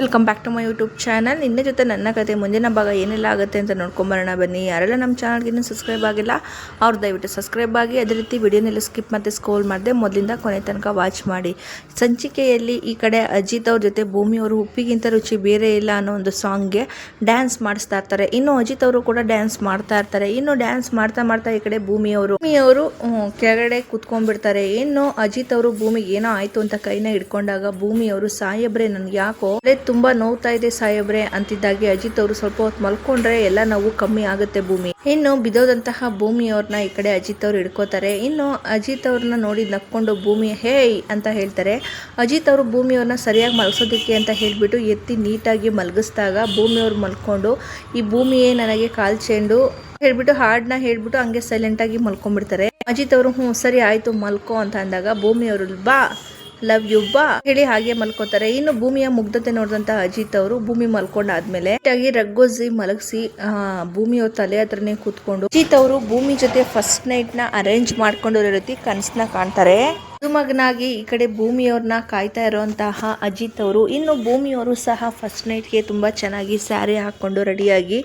Welcome back to my YouTube channel ನಿನ್ನೆ ಜೊತೆ ನನ್ನ ಕತೆ ಮುಂದಿನ ಭಾಗ ಏನೆಲ್ಲ ಆಗುತ್ತೆ ಅಂತ ನೋಡ್ಕೊಂಬರೋಣ ಬನ್ನಿ. ಯಾರೆಲ್ಲ ನಮ್ಮ ಚಾನಲ್ಗೆ ಇನ್ನೂ ಸಬ್ಸ್ಕ್ರೈಬ್ ಆಗಿಲ್ಲ, ಅವ್ರು ದಯವಿಟ್ಟು ಸಬ್ಸ್ಕ್ರೈಬ್ ಆಗಿ. ಅದೇ ರೀತಿ ವಿಡಿಯೋನೆಲ್ಲ ಸ್ಕಿಪ್ ಮತ್ತು ಸ್ಕೋಲ್ ಮಾಡಿದೆ ಮೊದಲಿಂದ ಕೊನೆ ತನಕ ವಾಚ್ ಮಾಡಿ. ಸಂಚಿಕೆಯಲ್ಲಿ ಈ ಕಡೆ ಅಜಿತ್ ಅವ್ರ ಜೊತೆ ಭೂಮಿ ಅವರು ಉಪ್ಪಿಗಿಂತ ರುಚಿ ಬೇರೆ ಇಲ್ಲ ಅನ್ನೋ ಒಂದು ಸಾಂಗ್ಗೆ ಡ್ಯಾನ್ಸ್ ಮಾಡಿಸ್ತಾ ಇರ್ತಾರೆ. ಇನ್ನು ಅಜಿತ್ ಅವರು ಕೂಡ ಡ್ಯಾನ್ಸ್ ಮಾಡ್ತಾ ಇರ್ತಾರೆ. ಇನ್ನು ಡ್ಯಾನ್ಸ್ ಮಾಡ್ತಾ ಮಾಡ್ತಾ ಈ ಕಡೆ ಭೂಮಿಯವರು ಭೂಮಿಯವರು ಕೆಳಗಡೆ ಕುತ್ಕೊಂಡ್ಬಿಡ್ತಾರೆ. ಇನ್ನು ಅಜಿತ್ ಅವರು ಭೂಮಿಗೆ ಏನೋ ಆಯಿತು ಅಂತ ಕೈನ ಹಿಡ್ಕೊಂಡಾಗ ಭೂಮಿಯವರು ಸಾಯಬ್ರೆ ನನಗೆ ಯಾಕೋ ತುಂಬಾ ನೋವ್ತಾ ಇದೆ ಸಾಯಬ್ರೆ ಅಂತಿದ್ದಾಗೆ ಅಜಿತ್ ಅವರು ಸ್ವಲ್ಪ ಹೊತ್ತು ಮಲ್ಕೊಂಡ್ರೆ ಎಲ್ಲ ನೋವು ಕಮ್ಮಿ ಆಗುತ್ತೆ ಭೂಮಿ. ಇನ್ನು ಬಿದೋದಂತಹ ಭೂಮಿಯವ್ರನ್ನ ಈ ಕಡೆ ಅಜಿತ್ ಅವರು ಹಿಡ್ಕೋತಾರೆ. ಇನ್ನು ಅಜಿತ್ ಅವ್ರನ್ನ ನೋಡಿ ನಕ್ಕೊಂಡು ಭೂಮಿ, ಹೇಯ್ ಅಂತ ಹೇಳ್ತಾರೆ. ಅಜಿತ್ ಅವರು ಭೂಮಿಯವ್ರನ್ನ ಸರಿಯಾಗಿ ಮಲಗಿಸೋದಕ್ಕೆ ಅಂತ ಹೇಳಿಬಿಟ್ಟು ಎತ್ತಿ ನೀಟಾಗಿ ಮಲಗಿಸಿದಾಗ ಭೂಮಿಯವ್ರು ಮಲ್ಕೊಂಡು, ಈ ಭೂಮಿಯೇ ನನಗೆ ಕಾಲ್ ಚೆಂಡು ಹೇಳ್ಬಿಟ್ಟು ಹಾಡನ್ನ ಹೇಳ್ಬಿಟ್ಟು ಹಂಗೆ ಸೈಲೆಂಟ್ ಆಗಿ ಮಲ್ಕೊಂಡ್ಬಿಡ್ತಾರೆ. ಅಜಿತ್ ಅವರು, ಹ್ಞೂ, ಸರಿ ಆಯಿತು, ಮಲ್ಕೋ ಅಂತ ಅಂದಾಗ ಭೂಮಿಯವರು, ಬಾ ಲವ್ ಯು ಬಾ ಹೇಳಿ ಹಾಗೆ ಮಲ್ಕೋತಾರೆ. ಇನ್ನು ಭೂಮಿಯ ಮುಗ್ಧತೆ ನೋಡಿದಂತ ಅಜಿತ್ ಅವರು ಭೂಮಿ ಮಲ್ಕೊಂಡಾದ್ಮೇಲೆ ಆಗಿ ರಗ್ಗೋಸಿ ಮಲಗಿಸಿ ಭೂಮಿಯ ತಲೆ ಹತ್ರನೇ ಕೂತ್ಕೊಂಡು ಅಜಿತ್ ಅವರು ಭೂಮಿ ಜೊತೆ ಫಸ್ಟ್ ನೈಟ್ನ ಅರೇಂಜ್ ಮಾಡ್ಕೊಂಡಿರೋ ರೀತಿ ಕನಸನ್ನ ಕಾಣ್ತಾರೆ. ಮಗನಾಗಿ ಈ ಕಡೆ ಭೂಮಿಯವ್ರನ್ನ ಕಾಯ್ತಾ ಇರುವಂತಹ ಅಜಿತ್ ಅವರು, ಇನ್ನು ಭೂಮಿಯವರು ಸಹ ಫಸ್ಟ್ ನೈಟ್ಗೆ ತುಂಬ ಚೆನ್ನಾಗಿ ಸ್ಯಾರಿ ಹಾಕ್ಕೊಂಡು ರೆಡಿಯಾಗಿ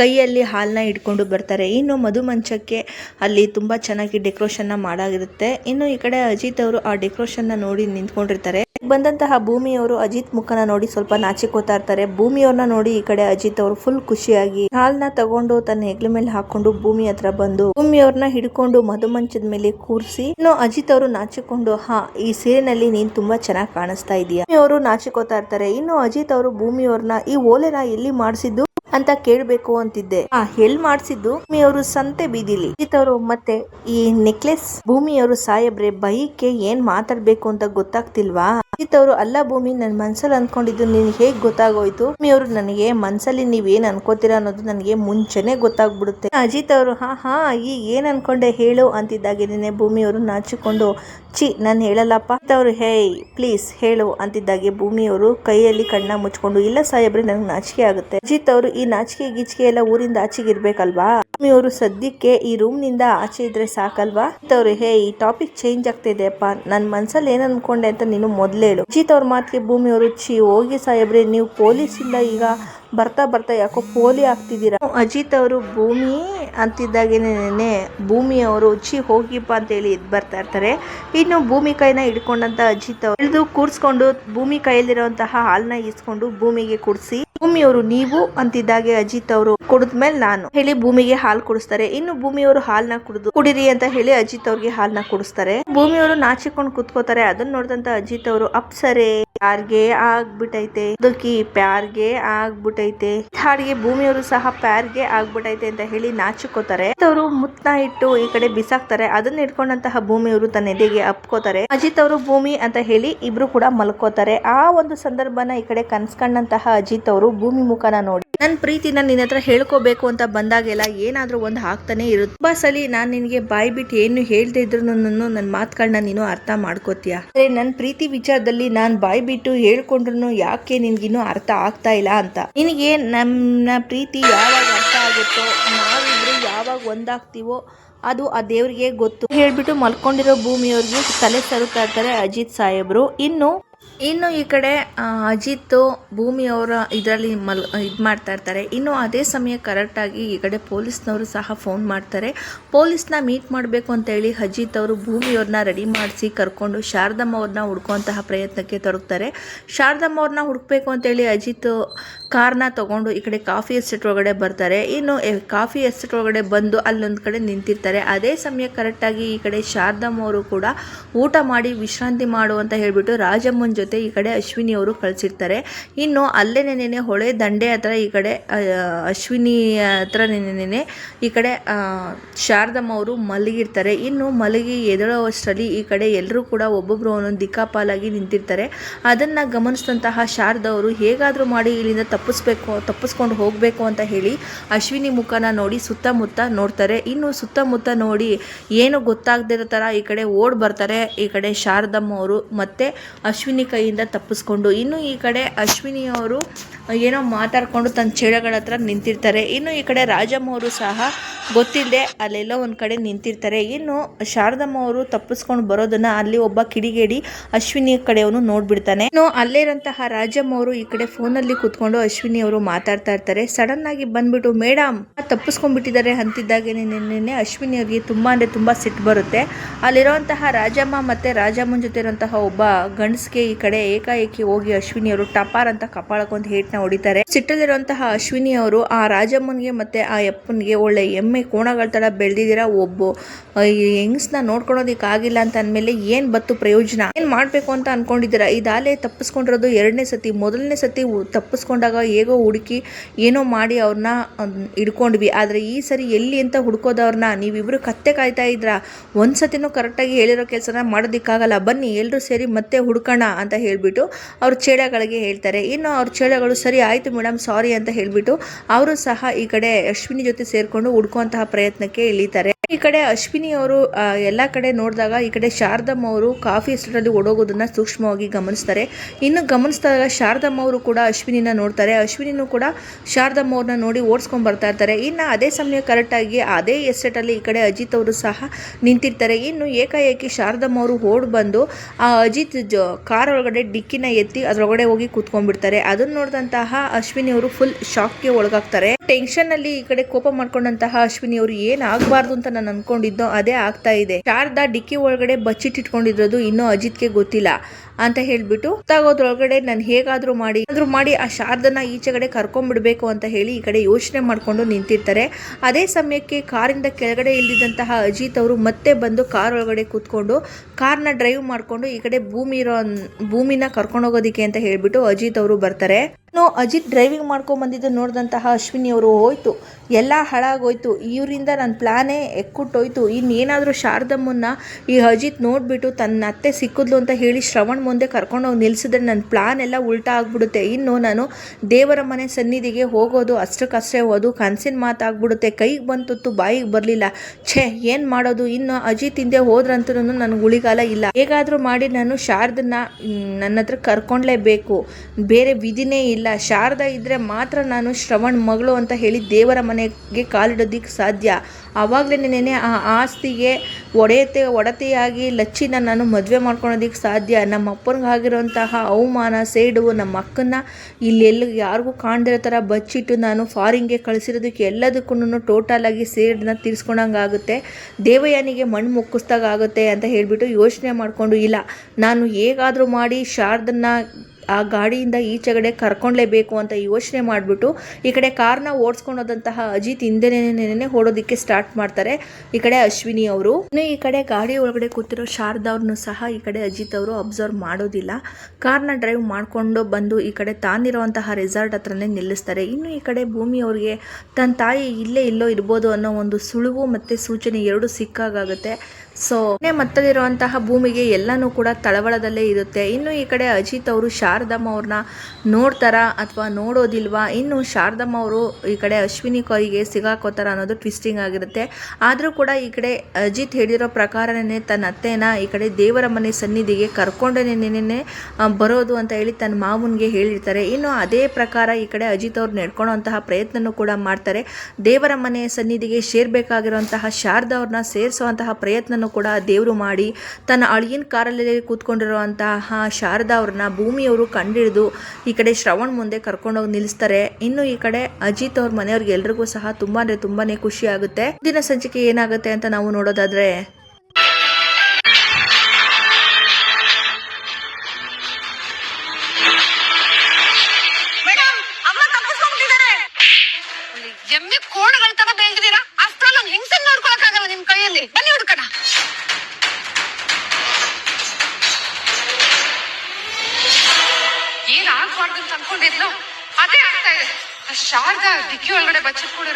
ಕೈಯಲ್ಲಿ ಹಾಲನ್ನ ಇಟ್ಕೊಂಡು ಬರ್ತಾರೆ. ಇನ್ನು ಮಧು ಮಂಚಕ್ಕೆ ಅಲ್ಲಿ ತುಂಬ ಚೆನ್ನಾಗಿ ಡೆಕೋರೇಷನ್ನ ಮಾಡಾಗಿರುತ್ತೆ. ಇನ್ನು ಈ ಕಡೆ ಅಜಿತ್ ಅವರು ಆ ಡೆಕೋರೇಷನ್ನ ನೋಡಿ ನಿಂತ್ಕೊಂಡಿರ್ತಾರೆ. ಬಂದಂತಹ ಭೂಮಿಯವರು ಅಜಿತ್ ಮುಖನ ನೋಡಿ ಸ್ವಲ್ಪ ನಾಚಿಕೋತಾ ಇರ್ತಾರೆ. ಭೂಮಿಯವ್ರನ್ನ ನೋಡಿ ಈ ಕಡೆ ಅಜಿತ್ ಅವರು ಫುಲ್ ಖುಷಿಯಾಗಿ ಹಾಲ್ನ ತಗೊಂಡು ತನ್ನ ಹೆಗ್ಲ ಮೇಲೆ ಹಾಕೊಂಡು ಭೂಮಿ ಹತ್ರ ಬಂದು ಭೂಮಿಯವ್ರನ್ನ ಹಿಡ್ಕೊಂಡು ಮಧುಮಂಚದ ಮೇಲೆ ಕೂರಿಸಿ ಇನ್ನು ಅಜಿತ್ ಅವರು ನಾಚಿಕೊಂಡು, ಹಾ, ಈ ಸೀರೆನಲ್ಲಿ ನೀನ್ ತುಂಬಾ ಚೆನ್ನಾಗಿ ಕಾಣಿಸ್ತಾ ಇದೀಯ. ಭೂಮಿಯವರು ನಾಚಿಕೋತಾ ಇರ್ತಾರೆ. ಇನ್ನು ಅಜಿತ್ ಅವರು ಭೂಮಿಯವ್ರನ್ನ ಈ ಓಲೆನ ಎಲ್ಲಿ ಮಾಡಿಸಿದ್ದು? ಅಂತ ಕೇಳ್ಬೇಕು ಅಂತಿದ್ದೆ. ಆ ಎಲ್ ಮಾಡಿಸಿದ್ದು ಭೂಮಿಯವರು ಸಂತೆ ಬೀದಿಲಿ. ಅವರು ಮತ್ತೆ ಈ ನೆಕ್ಲೆಸ್ ಭೂಮಿಯವರು ಸಾಯಬ್ರೆ ಬೈಕ್ಗೆ ಏನ್ ಮಾತಾಡ್ಬೇಕು ಅಂತ ಗೊತ್ತಾಗ್ತಿಲ್ವಾ? ಅವರು ಅಲ್ಲ ಭೂಮಿ, ನನ್ ಮನ್ಸಲ್ಲಿ ಅನ್ಕೊಂಡಿದ್ದು ನಿನ್ ಹೇಗ್ ಗೊತ್ತಾಗೋಯ್ತು? ಭೂಮಿಯವರು ನನಗೆ ಮನ್ಸಲ್ಲಿ ನೀವ್ ಏನ್ ಅನ್ಕೋತೀರಾ ಅನ್ನೋದು ನನಗೆ ಮುಂಚೆನೆ ಗೊತ್ತಾಗ್ಬಿಡುತ್ತೆ. ಅಜಿತ್ ಅವರು ಹಾ ಹಾ, ಈ ಏನ್ ಅನ್ಕೊಂಡೆ ಹೇಳು ಅಂತಿದ್ದಾಗೆ ಭೂಮಿ ಭೂಮಿಯವರು ನಾಚಿಕೊಂಡು ಚಿ ನಾನು ಹೇಳಲ್ಲಪ್ಪ. ಅವ್ರು ಹೇಯ್, ಪ್ಲೀಸ್ ಹೇಳು ಅಂತಿದ್ದಾಗೆ ಭೂಮಿಯವರು ಕೈಯಲ್ಲಿ ಕಣ್ಣ ಮುಚ್ಕೊಂಡು, ಇಲ್ಲ ಸಾಹೇಬ್ರೆ ನನಗೆ ನಾಚಿಕೆ ಆಗುತ್ತೆ. ಅಜಿತ್ ಅವರು ಈ ನಾಚಿಕೆ ಗೀಚಿಕೆ ಎಲ್ಲ ಊರಿಂದ ಆಚೆಗೆ ಇರ್ಬೇಕಲ್ವಾ? ಅವರು ಸದ್ಯಕ್ಕೆ ಈ ರೂಮ್ನಿಂದ ಆಚೆ ಇದ್ರೆ ಸಾಕಲ್ವಾ? ಅವ್ರು ಹೇ, ಈ ಟಾಪಿಕ್ ಚೇಂಜ್ ಆಗ್ತಾ ಇದೆಯಪ್ಪ ನನ್ ಮನ್ಸಲ್ಲಿ ಏನ್ ಅನ್ಕೊಂಡೆ ಅಂತ ನೀನು ಮೊದ್ಲೇಳು. ಅಜಿತ್ ಅವ್ರ ಮಾತಿಗೆ ಭೂಮಿಯವರು ಚಿ ಹೋಗಿ ಸಾಹೇಬ್ರೆ, ನೀವು ಪೊಲೀಸ್ ಇಂದ ಈಗ ಬರ್ತಾ ಬರ್ತಾ ಯಾಕೋ ಪೋಲಿ ಆಗ್ತಿದ್ದೀರಾ? ಅಜಿತ್ ಅವರು ಭೂಮಿ ಅಂತಿದ್ದಾಗೇನೆ ಭೂಮಿ ಅವರು ಉಚ್ಚಿ ಹೋಗಿಪ್ಪ ಅಂತ ಹೇಳಿ ಇದ್ ಬರ್ತಾ ಇರ್ತಾರೆ. ಇನ್ನು ಭೂಮಿ ಕೈನ ಹಿಡ್ಕೊಂಡಂತ ಅಜಿತ್ ಅವರು ಇಳಿದು ಕೂರ್ಸ್ಕೊಂಡು ಭೂಮಿ ಕೈಯಲ್ಲಿರುವಂತಹ ಹಾಲ್ನ ಇಸ್ಕೊಂಡು ಭೂಮಿಗೆ ಕುಡಿಸಿ ಭೂಮಿಯವರು ನೀವು ಅಂತಿದ್ದಾಗೆ ಅಜಿತ್ ಅವರು ಕುಡಿದ್ಮೇಲೆ ನಾನು ಹೇಳಿ ಭೂಮಿಗೆ ಹಾಲ್ ಕುಡಿಸ್ತಾರೆ. ಇನ್ನು ಭೂಮಿಯವರು ಹಾಲ್ನ ಕುಡಿದು ಕುಡಿರಿ ಅಂತ ಹೇಳಿ ಅಜಿತ್ ಅವ್ರಿಗೆ ಹಾಲ್ನ ಕುಡಿಸ್ತಾರೆ. ಭೂಮಿಯವರು ನಾಚಿಕೊಂಡು ಕುತ್ಕೋತಾರೆ. ಅದನ್ನ ನೋಡಿದಂತ ಅಜಿತ್ ಅವರು, ಅಪ್ಸರೆ ಪ್ಯಾರ್ಗೆ ಆಗ್ಬಿಟೈತೆ. ದುಃಖಿ ಪ್ಯಾರ್ಗೆ ಆಗ್ಬಿಟೈತೆ. ಹಾಡಿಗೆ ಭೂಮಿಯವರು ಸಹ ಪ್ಯಾರ್ಗೆ ಆಗ್ಬಿಟೈತೆ ಅಂತ ಹೇಳಿ ನಾಚಿಕೋತಾರೆ. ಅವರು ಮುತ್ನ ಇಟ್ಟು ಈ ಕಡೆ ಬಿಸಾಕ್ತಾರೆ. ಅದನ್ನ ಇಟ್ಕೊಂಡಂತಹ ಭೂಮಿಯವರು ತನ್ನ ಎದೆಗೆ ಅಪ್ಕೋತಾರೆ. ಅಜಿತ್ ಅವರು ಭೂಮಿ ಅಂತ ಹೇಳಿ ಇಬ್ರು ಕೂಡ ಮಲ್ಕೋತಾರೆ. ಆ ಒಂದು ಸಂದರ್ಭನ ಈ ಕಡೆ ಕನ್ಸ್ಕೊಂಡಂತಹ ಅಜಿತ್ ಅವರು ಭೂಮಿ ಮುಖನ ನೋಡಿ. ನನ್ ಪ್ರೀತಿನ ನಿನ್ನ ಹತ್ರ ಹೇಳ್ಕೋಬೇಕು ಅಂತ ಬಂದಾಗೆಲ್ಲ ಏನಾದ್ರೂ ಒಂದು ಆಗ್ತಾನೆ ಇರುತ್ತೆ ತುಂಬಾ ಸಲಿ, ನಾನ್ ನಿನಗೆ ಬಾಯ್ ಬಿಟ್ಟು ಏನು ಹೇಳ್ದೆ ಇದ್ರು ನನ್ನ ಮಾತುಗಳನ್ನ ನೀನು ಅರ್ಥ ಮಾಡ್ಕೋತೀಯ. ನನ್ನ ನನ್ ಪ್ರೀತಿ ವಿಚಾರದಲ್ಲಿ ನಾನ್ ಬಾಯ್ ಬಿಟ್ಟು ಹೇಳ್ಕೊಂಡ್ರು ಯಾಕೆ ನಿನ್ಗಿನ್ನೂ ಅರ್ಥ ಆಗ್ತಾ ಇಲ್ಲ ಅಂತ. ನಿನಗೆ ನಮ್ಮ ಪ್ರೀತಿ ಯಾವಾಗ ಅರ್ಥ ಆಗುತ್ತೋ, ನಾವಿಬ್ರು ಯಾವಾಗ ಒಂದಾಗ್ತೀವೋ ಅದು ಆ ದೇವ್ರಿಗೆ ಗೊತ್ತು. ಹೇಳ್ಬಿಟ್ಟು ಮಲ್ಕೊಂಡಿರೋ ಭೂಮಿಯವ್ರಿಗೆ ತಲೆ ಸರುತ್ತಾ ಇರ್ತಾರೆ ಅಜಿತ್ ಸಾಹೇಬ್ರು. ಇನ್ನು ಇನ್ನು ಈ ಕಡೆ ಅಜಿತ್ ಭೂಮಿಯವರ ಇದರಲ್ಲಿ ಮಲ್, ಇದು ಮಾಡ್ತಾ ಇರ್ತಾರೆ. ಇನ್ನು ಅದೇ ಸಮಯ ಕರೆಕ್ಟಾಗಿ ಈ ಕಡೆ ಪೊಲೀಸ್ನವರು ಸಹ ಫೋನ್ ಮಾಡ್ತಾರೆ. ಪೊಲೀಸ್ನ ಮೀಟ್ ಮಾಡಬೇಕು ಅಂತೇಳಿ ಅಜಿತ್ ಅವರು ಭೂಮಿಯವ್ರನ್ನ ರೆಡಿ ಮಾಡಿಸಿ ಕರ್ಕೊಂಡು ಶಾರದಮ್ಮ ಅವ್ರನ್ನ ಹುಡ್ಕುವಂತಹ ಪ್ರಯತ್ನಕ್ಕೆ ತೊಡಗ್ತಾರೆ ಶಾರದಮ್ಮ ಅವ್ರನ್ನ ಹುಡುಕ್ಬೇಕು ಅಂತೇಳಿ ಅಜಿತ್ ಕಾರ್ನ ತೊಗೊಂಡು ಈ ಕಡೆ ಕಾಫಿ ಎಸ್ಟೇಟ್ ಒಳಗಡೆ ಬರ್ತಾರೆ. ಇನ್ನು ಕಾಫಿ ಎಸ್ಟೇಟ್ ಒಳಗಡೆ ಬಂದು ಅಲ್ಲೊಂದು ಕಡೆ ನಿಂತಿರ್ತಾರೆ. ಅದೇ ಸಮಯ ಕರೆಕ್ಟಾಗಿ ಈ ಕಡೆ ಶಾರದಮ್ಮ ಅವರು ಕೂಡ ಊಟ ಮಾಡಿ ವಿಶ್ರಾಂತಿ ಮಾಡು ಅಂತ ಹೇಳ್ಬಿಟ್ಟು ಜೊತೆ ಈ ಕಡೆ ಅಶ್ವಿನಿ ಅವರು ಕಳಿಸಿರ್ತಾರೆ. ಇನ್ನು ಅಲ್ಲೇ ನೆನೆ ಹೊಳೆ ದಂಡೆ ಹತ್ರ ಈ ಕಡೆ ಅಶ್ವಿನಿ ಹತ್ರ ನೆನೆ ಈ ಕಡೆ ಶಾರದಮ್ಮ ಅವರು ಮಲಗಿರ್ತಾರೆ. ಇನ್ನು ಮಲಗಿ ಎದುರೋವಷ್ಟರಲ್ಲಿ ಈ ಕಡೆ ಎಲ್ಲರೂ ಕೂಡ ಒಬ್ಬೊಬ್ಬರು ಒಂದೊಂದು ದಿಕ್ಕಾಪಾಲಾಗಿ ನಿಂತಿರ್ತಾರೆ. ಅದನ್ನು ಗಮನಿಸಿದಂತಹ ಶಾರದಾ ಅವರು ಹೇಗಾದರೂ ಮಾಡಿ ಇಲ್ಲಿಂದ ತಪ್ಪಿಸ್ಬೇಕು, ತಪ್ಪಿಸ್ಕೊಂಡು ಹೋಗಬೇಕು ಅಂತ ಹೇಳಿ ಅಶ್ವಿನಿ ಮುಖನ ನೋಡಿ ಸುತ್ತಮುತ್ತ ನೋಡ್ತಾರೆ. ಇನ್ನು ಸುತ್ತಮುತ್ತ ನೋಡಿ ಏನು ಗೊತ್ತಾಗದಿರೋ ಥರ ಈ ಕಡೆ ಓಡ್ ಬರ್ತಾರೆ. ಈ ಕಡೆ ಶಾರದಮ್ಮ ಅವರು ಮತ್ತು ಅಶ್ವಿನಿ ಕೈಯಿಂದ ತಪ್ಪಿಸ್ಕೊಂಡು. ಇನ್ನು ಈ ಕಡೆ ಅಶ್ವಿನಿ ಅವರು ಏನೋ ಮಾತಾಡ್ಕೊಂಡು ತನ್ನ ಚೇಳಗಳ ಹತ್ರ ನಿಂತಿರ್ತಾರೆ. ಇನ್ನು ಈ ಕಡೆ ರಾಜಮ್ಮ ಅವರು ಸಹ ಗೊತ್ತಿಲ್ಲದೆ ಅಲ್ಲೆಲ್ಲೋ ಒಂದು ಕಡೆ ನಿಂತಿರ್ತಾರೆ. ಇನ್ನು ಶಾರದಮ್ಮ ಅವರು ತಪ್ಪಿಸ್ಕೊಂಡು ಬರೋದನ್ನ ಅಲ್ಲಿ ಒಬ್ಬ ಕಿಡಿಗೇಡಿ ಅಶ್ವಿನಿ ಕಡೆಯವನು ನೋಡ್ಬಿಡ್ತಾನೆ. ಇನ್ನು ಅಲ್ಲೇ ಇರೋಂತಹ ರಾಜಮ್ಮ ಈ ಕಡೆ ಫೋನಲ್ಲಿ ಕೂತ್ಕೊಂಡು ಅಶ್ವಿನಿ ಅವರು ಮಾತಾಡ್ತಾ ಇರ್ತಾರೆ. ಸಡನ್ ಆಗಿ ಬಂದ್ಬಿಟ್ಟು ಮೇಡಮ್ ತಪ್ಪಿಸ್ಕೊಂಡ್ಬಿಟ್ಟಿದ್ದಾರೆ ಅಂತಿದ್ದಾಗೇನೆ ನಿನ್ನೆ ಅಶ್ವಿನಿ ಅವರಿಗೆ ತುಂಬಾ ಅಂದ್ರೆ ತುಂಬಾ ಸಿಟ್ಟು ಬರುತ್ತೆ. ಅಲ್ಲಿರುವಂತಹ ರಾಜಮ್ಮ ಮತ್ತೆ ರಾಜಮ್ಮನ ಜೊತೆ ಇರುವಂತಹ ಒಬ್ಬ ಗಂಡಸ್ಗೆ ಈ ಕಡೆ ಏಕಾಏಕಿ ಹೋಗಿ ಅಶ್ವಿನಿ ಅವರು ಟಪಾರ್ ಅಂತ ಕಪಾಳಕ್ಕೊಂದು ಹೇಟ್ನ ಹೊಡಿತಾರೆ. ಸಿಟ್ಟಲ್ಲಿರುವಂತಹ ಅಶ್ವಿನಿ ಅವರು ಆ ರಾಜಮ್ಮನ್ಗೆ ಮತ್ತೆ ಆ ಯಪ್ಪನಿಗೆ ಒಳ್ಳೆ ಎಮ್ಮೆ ಕೋಣಗಳ ತರ ಬೆಳೆದಿದ್ದೀರಾ ಒಬ್ಬ. ಹೆಂಗ್ಸ್ನ ನೋಡ್ಕೊಳೋದಿಕ್ಕಾಗಿಲ್ಲ ಅಂತ ಅಂದಮೇಲೆ ಏನ್ ಬತ್ತು ಪ್ರಯೋಜನ? ಏನ್ ಮಾಡ್ಬೇಕು ಅಂತ ಅನ್ಕೊಂಡಿದ್ದೀರಾ? ಇದಾಲೆ ತಪ್ಪಿಸ್ಕೊಂಡಿರೋದು ಎರಡನೇ ಸತಿ, ಮೊದಲನೇ ಸತಿ ತಪ್ಪಿಸ್ಕೊಂಡಾಗ ಹೇಗೋ ಹುಡುಕಿ ಏನೋ ಮಾಡಿ ಅವ್ರನ್ನ ಹಿಡ್ಕೊಂಡ್ವಿ. ಆದ್ರೆ ಈ ಸರಿ ಎಲ್ಲಿ ಅಂತ ಹುಡ್ಕೋದವ್ರನ್ನ ನೀವಿಬ್ರು ಕತ್ತೆ ಕಾಯ್ತಾ ಇದ್ರ ಒಂದ್ ಸತಿನೂ ಕರೆಕ್ಟಾಗಿ ಹೇಳಿರೋ ಕೆಲಸನ ಮಾಡೋದಿಕ್ಕಾಗಲ್ಲ. ಬನ್ನಿ ಎಲ್ಲರೂ ಸೇರಿ ಮತ್ತೆ ಹುಡ್ಕೋಣ. ಅಂತ ಹೇಳಿಬಿಟ್ಟು ಅವ್ರ ಚೇಳಗಳಿಗೆ ಹೇಳ್ತಾರೆ. ಇನ್ನು ಅವ್ರ ಚೇಳಗಳು, ಸರಿ ಆಯಿತು ಮೇಡಮ್, ಸಾರಿ ಅಂತ ಹೇಳಿಬಿಟ್ಟು ಅವರು ಸಹ ಈ ಕಡೆ ಅಶ್ವಿನಿ ಜೊತೆ ಸೇರಿಕೊಂಡು ಹುಡ್ಕೋಂತಹ ಪ್ರಯತ್ನಕ್ಕೆ ಇಳಿತಾರೆ. ಈ ಕಡೆ ಅಶ್ವಿನಿ ಅವರು ಎಲ್ಲ ಕಡೆ ನೋಡಿದಾಗ ಈ ಕಡೆ ಶಾರದಮ್ಮ ಅವರು ಕಾಫಿ ಹೆಸರಲ್ಲಿ ಓಡೋಗೋದನ್ನ ಸೂಕ್ಷ್ಮವಾಗಿ ಗಮನಿಸ್ತಾರೆ. ಇನ್ನು ಗಮನಿಸಿದಾಗ ಶಾರದಮ್ಮ ಅವರು ಕೂಡ ಅಶ್ವಿನಿನ ನೋಡ್ತಾರೆ. ಅಶ್ವಿನಿನೂ ಕೂಡ ಶಾರದಮ್ಮ ಅವ್ರನ್ನ ನೋಡಿ ಓಡಿಸ್ಕೊಂಡು ಬರ್ತಾ ಇರ್ತಾರೆ. ಇನ್ನು ಅದೇ ಸಮಯ ಕರೆಕ್ಟಾಗಿ ಅದೇ ಎಸ್ಟೇಟಲ್ಲಿ ಈ ಕಡೆ ಅಜಿತ್ ಅವರು ಸಹ ನಿಂತಿರ್ತಾರೆ. ಇನ್ನು ಏಕಾಏಕಿ ಶಾರದಮ್ಮ ಅವರು ಓಡ್ ಬಂದು, ಆ, ಅಜಿತ್ ಜ, ಕಾರ್ ಒಳಗಡೆ ಡಿಕ್ಕಿನ ಎತ್ತಿ ಅದರೊಳಗಡೆ ಹೋಗಿ ಕೂತ್ಕೊಂಡ್ಬಿಡ್ತಾರೆ. ಅದನ್ನ ನೋಡಿದಂತಹ ಅಶ್ವಿನಿ ಅವರು ಫುಲ್ ಶಾಕ್ಗೆ ಒಳಗಾಗ್ತಾರೆ. ಟೆನ್ಷನ್ ಅಲ್ಲಿ ಈ ಕಡೆ ಕೋಪ ಮಾಡ್ಕೊಂಡಂತಹ ಅಶ್ವಿನಿ ಅವರು ಏನ್ ಆಗ್ಬಾರ್ದು ಅಂತ ನಾನು ಅನ್ಕೊಂಡಿದ್ದೋ ಅದೇ ಆಗ್ತಾ ಇದೆ. ಶಾರದಾ ಡಿಕ್ಕಿ ಒಳಗಡೆ ಬಚ್ಚಿಟ್ಟಿಟ್ಕೊಂಡಿರೋದು ಇನ್ನೂ ಅಜಿತ್ಗೆ ಗೊತ್ತಿಲ್ಲ ಅಂತ ಹೇಳ್ಬಿಟ್ಟು ಗೊತ್ತಾಗೋದ್ರೊಳಗಡೆ ನಾನು ಹೇಗಾದ್ರೂ ಮಾಡಿ ಆದ್ರೂ ಮಾಡಿ ಆ ಶಾರದನ ಈಚೆ ಕಡೆ ಕರ್ಕೊಂಡ್ಬಿಡ್ಬೇಕು ಅಂತ ಹೇಳಿ ಈ ಕಡೆ ಯೋಚನೆ ಮಾಡ್ಕೊಂಡು ನಿಂತಿರ್ತಾರೆ. ಅದೇ ಸಮಯಕ್ಕೆ ಕಾರಿಂದ ಕೆಳಗಡೆ ಇಲ್ದಿದ್ದಂತಹ ಅಜಿತ್ ಅವರು ಮತ್ತೆ ಬಂದು ಕಾರ್ ಒಳಗಡೆ ಕೂತ್ಕೊಂಡು ಕಾರ್ನ ಡ್ರೈವ್ ಮಾಡ್ಕೊಂಡು ಈ ಕಡೆ ಭೂಮಿ ಇರೋ ಭೂಮಿನ ಕರ್ಕೊಂಡೋಗೋದಿಕ್ಕೆ ಅಂತ ಹೇಳ್ಬಿಟ್ಟು ಅಜಿತ್ ಅವರು ಬರ್ತಾರೆ. ಅಜಿತ್ ಡ್ರೈವಿಂಗ್ ಮಾಡ್ಕೊಂಬಂದಿದ್ದು ನೋಡಿದಂತಹ ಅಶ್ವಿನಿ ಅವರು ಹೋಯ್ತು. ಎಲ್ಲ ಹಾಳಾಗೋಯ್ತು. ಇವರಿಂದ ನನ್ನ ಪ್ಲಾನೇ ಎಕ್ಕುಟ್ಟೋಯ್ತು. ಇನ್ನೇನಾದರೂ ಶಾರದಮ್ಮನ್ನ ಈ ಅಜಿತ್ ನೋಡಿಬಿಟ್ಟು ತನ್ನ ಅತ್ತೆ ಸಿಕ್ಕಿದ್ಲು ಅಂತ ಹೇಳಿ ಶ್ರವಣ್ ಮುಂದೆ ಕರ್ಕೊಂಡೋಗಿ ನಿಲ್ಲಿಸಿದ್ರೆ ನನ್ನ ಪ್ಲಾನ್ ಎಲ್ಲ ಉಲ್ಟಾ ಆಗ್ಬಿಡುತ್ತೆ. ಇನ್ನು ನಾನು ದೇವರ ಮನೆ ಸನ್ನಿಧಿಗೆ ಹೋಗೋದು ಅಷ್ಟಕ್ಕಷ್ಟೇ ಹೋದು. ಕನಸಿನ ಮಾತಾಗ್ಬಿಡುತ್ತೆ ಕೈಗೆ ಬಂತುತ್ತು ಬಾಯಿಗೆ ಬರಲಿಲ್ಲ. ಛೇ, ಏನು ಮಾಡೋದು? ಇನ್ನು ಅಜಿತ್ ಹಿಂದೆ ಹೋದ್ರಂತೂ ನನಗೆ ಉಳಿಗಾಲ ಇಲ್ಲ. ಹೇಗಾದರೂ ಮಾಡಿ ನಾನು ಶಾರದನ್ನ ನನ್ನ ಹತ್ರ ಕರ್ಕೊಂಡ್ಲೇಬೇಕು. ಬೇರೆ ವಿಧಿನೇ ಇಲ್ಲ. ಶಾರದಾ ಇದ್ದರೆ ಮಾತ್ರ ನಾನು ಶ್ರವಣ್ ಮಗಳು ಅಂತ ಹೇಳಿ ದೇವರ ಮನೆಗೆ ಕಾಲಿಡೋದಿಕ್ಕೆ ಸಾಧ್ಯ. ಆವಾಗಲೇ ನೆನೆ ಆ ಆಸ್ತಿಗೆ ಒಡೆಯತೆ, ಒಡತೆಯಾಗಿ ಲಚ್ಚಿನ ನಾನು ಮದುವೆ ಮಾಡ್ಕೊಳೋದಿಕ್ಕೆ ಸಾಧ್ಯ. ನಮ್ಮ ಅಪ್ಪನಿಗೆ ಆಗಿರೋಂತಹ ಅವಮಾನ, ಸೇಡು ನಮ್ಮ ಅಕ್ಕನ್ನ ಇಲ್ಲೆಲ್ಲ ಯಾರಿಗೂ ಕಾಣದಿರೋ ಥರ ಬಚ್ಚಿಟ್ಟು ನಾನು ಫಾರಿನ್ಗೆ ಕಳಿಸಿರೋದಕ್ಕೆ ಎಲ್ಲದಕ್ಕೂ ಟೋಟಲ್ ಆಗಿ ಸೇಡನ್ನ ತೀರ್ಸ್ಕೊಂಡಂಗಾಗುತ್ತೆ ದೇವಯಾನಿಗೆ ಮಣ್ಣು ಮುಕ್ಕಿಸ್ದಾಗ ಆಗುತ್ತೆ ಅಂತ ಹೇಳಿಬಿಟ್ಟು ಯೋಚನೆ ಮಾಡಿಕೊಂಡು ಇಲ್ಲ. ನಾನು ಹೇಗಾದರೂ ಮಾಡಿ ಶಾರದನ್ನ ಆ ಗಾಡಿಯಿಂದ ಈಚೆಗಡೆ ಕರ್ಕೊಂಡ್ಲೇಬೇಕು ಅಂತ ಯೋಚನೆ ಮಾಡಿಬಿಟ್ಟು ಈ ಕಡೆ ಕಾರ್ನ ಓಡಿಸ್ಕೊಂಡೋದಂತಹ ಅಜಿತ್ ಹಿಂದೆನೇ ಓಡೋದಕ್ಕೆ ಸ್ಟಾರ್ಟ್ ಮಾಡ್ತಾರೆ. ಈ ಕಡೆ ಅಶ್ವಿನಿ ಅವರು. ಇನ್ನು ಈ ಕಡೆ ಗಾಡಿ ಒಳಗಡೆ ಕೂತಿರೋ ಶಾರದಾ ಸಹ ಈ ಕಡೆ ಅಜಿತ್ ಅವರು ಅಬ್ಸರ್ವ್ ಮಾಡೋದಿಲ್ಲ. ಕಾರ್ನ ಡ್ರೈವ್ ಮಾಡಿಕೊಂಡು ಬಂದು ಈ ಕಡೆ ತಾನಿರುವಂತಹ ರೆಸಾರ್ಟ್ ಹತ್ರನೇ ನಿಲ್ಲಿಸ್ತಾರೆ. ಇನ್ನು ಈ ಕಡೆ ಭೂಮಿ ಅವ್ರಿಗೆ ತನ್ನ ತಾಯಿ ಇಲ್ಲೇ ಇಲ್ಲೋ ಇರ್ಬೋದು ಅನ್ನೋ ಒಂದು ಸುಳುವು ಮತ್ತು ಸೂಚನೆ ಎರಡು ಸಿಕ್ಕಾಗುತ್ತೆ ಸೊ ಮತ್ತಲ್ಲಿರುವಂತಹ ಭೂಮಿಗೆ ಎಲ್ಲನೂ ಕೂಡ ತಳವಳದಲ್ಲೇ ಇರುತ್ತೆ. ಇನ್ನು ಈ ಕಡೆ ಅಜಿತ್ ಅವರು ಶಾರದಮ್ಮ ಅವ್ರನ್ನ ನೋಡ್ತಾರಾ ಅಥವಾ ನೋಡೋದಿಲ್ವಾ? ಇನ್ನು ಶಾರದಮ್ಮ ಅವರು ಈ ಕಡೆ ಅಶ್ವಿನಿ ಕೊಯ್ಗೆ ಸಿಗಾಕೋತಾರ ಅನ್ನೋದು ಟ್ವಿಸ್ಟಿಂಗ್ ಆಗಿರುತ್ತೆ. ಆದರೂ ಕೂಡ ಈ ಕಡೆ ಅಜಿತ್ ಹೇಳಿರೋ ಪ್ರಕಾರನೇ ತನ್ನ ಅತ್ತೆನ ಈ ಕಡೆ ದೇವರ ಮನೆ ಸನ್ನಿಧಿಗೆ ಕರ್ಕೊಂಡೇನೆ ಬರೋದು ಅಂತ ಹೇಳಿ ತನ್ನ ಮಾವನಿಗೆ ಹೇಳಿರ್ತಾರೆ. ಇನ್ನು ಅದೇ ಪ್ರಕಾರ ಈ ಕಡೆ ಅಜಿತ್ ಅವ್ರು ನಡ್ಕೊಳ್ಳೋಂತಹ ಪ್ರಯತ್ನನೂ ಕೂಡ ಮಾಡ್ತಾರೆ. ದೇವರ ಮನೆ ಸನ್ನಿಧಿಗೆ ಸೇರ್ಬೇಕಾಗಿರುವಂತಹ ಶಾರದಾ ಅವ್ರನ್ನ ಸೇರಿಸುವಂತಹ ಪ್ರಯತ್ನನೂ ಕೂಡ ದೇವರು ಮಾಡಿ ತನ್ನ ಅಳಿಯನ ಕಾರಲ್ಲಿ ಕೂತ್ಕೊಂಡಿರುವಂತಹ ಶಾರದಾ ಅವ್ರನ್ನ ಭೂಮಿಯವರು ಕಂಡಿಡಿದು ಈ ಕಡೆ ಶ್ರವಣ್ ಮುಂದೆ ಕರ್ಕೊಂಡೋಗಿ ನಿಲ್ಲಿಸ್ತಾರೆ. ಇನ್ನು ಈ ಕಡೆ ಅಜಿತ್ ಅವ್ರ ಮನೆಯವ್ರಿಗೆ ಎಲ್ರಿಗೂ ಸಹ ತುಂಬಾ ಅಂದ್ರೆ ತುಂಬಾನೇ ಖುಷಿ ಆಗುತ್ತೆ. ದಿನ ಸಂಚಿಕೆ ಏನಾಗುತ್ತೆ ಅಂತ ನಾವು ನೋಡೋದಾದ್ರೆ? ಜಮ್ಮಿ ಕೋಣಗಳ ತರ ಅದೇ ಆಗ್ತಾ ಇದೆ ಆ ಶಾರದಾ ಡಿಕ್ಕಿ ಒಳಗಡೆ ಬಚ್ಚಿಟ್ಕೊಂಡಿರೋ